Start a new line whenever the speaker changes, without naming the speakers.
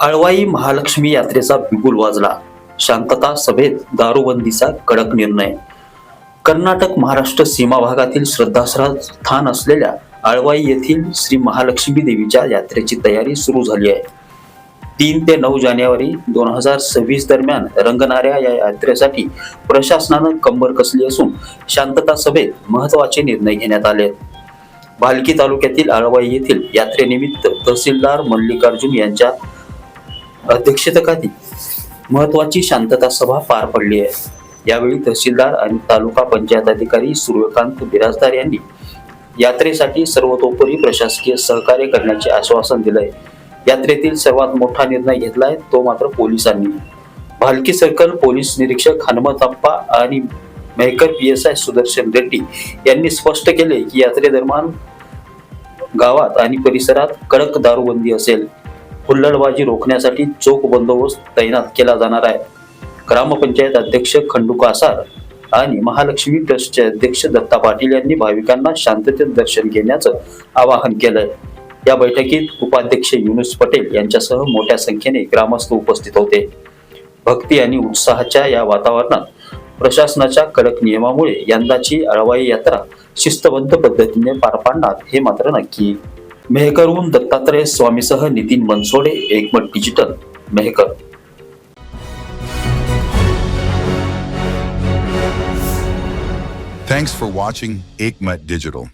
आळवाई महालक्ष्मी यात्रेचा बिगुल वाजला. शांतता सभेत दारूबंदीचा कडक निर्णय. कर्नाटक महाराष्ट्र सीमा भागातील श्रद्धास्थान असलेल्या आळवाई येथील श्री महालक्ष्मी देवीच्या यात्रेची तयारी सुरू झाली आहे. तीन ते नऊ जानेवारी दोन हजार सव्वीस दरम्यान रंगणाऱ्या या यात्रेसाठी प्रशासनानं कंबर कसली असून शांतता सभेत महत्त्वाचे निर्णय घेण्यात आले आहेत. भालकी तालुक्यातील आळवाई येथील यात्रेनिमित्त तहसीलदार मल्लिकार्जुन यांच्या अध्यक्षतेखाली महत्वाची शांतता सभा पार पडली आहे. यावेळी तहसीलदार आणि तालुका पंचायत अधिकारी सूर्यकांत बिराजदार यांनी यात्रेसाठी सर्वतोपरी प्रशासकीय सहकार्य करण्याचे आश्वासन दिलंय. यात्रेतील सर्वात मोठा निर्णय घेतलाय तो मात्र पोलिसांनी. भालकी सर्कल पोलीस निरीक्षक हनुमतप्पा आणि Mehkar P S I Sudarshan Reddy यांनी स्पष्ट केले की यात्रेदरम्यान गावात आणि परिसरात कडक दारूबंदी असेल. हुल्लडबाजी रोखण्यासाठी चोख बंदोबस्त तैनात केला जाणार आहे. ग्रामपंचायत अध्यक्ष खंडू कासार आणि महालक्ष्मी ट्रस्टचे अध्यक्ष दत्ता पाटील यांनी भाविकांना शांततेत दर्शन घेण्याचं आवाहन केलंय. या बैठकीत उपाध्यक्ष युनुस पटेल यांच्यासह मोठ्या संख्येने ग्रामस्थ उपस्थित होते. भक्ती आणि उत्साहाच्या या वातावरणात प्रशासनाच्या कडक नियमामुळे यंदाची अळवाई यात्रा शिस्तबद्ध पद्धतीने पार पाडणार हे मात्र नक्की. मेहकरहून Dattatray स्वामीसह Nitin Mansode Ekmat digital Mehkar
Thanks for watching Aikmat Digital.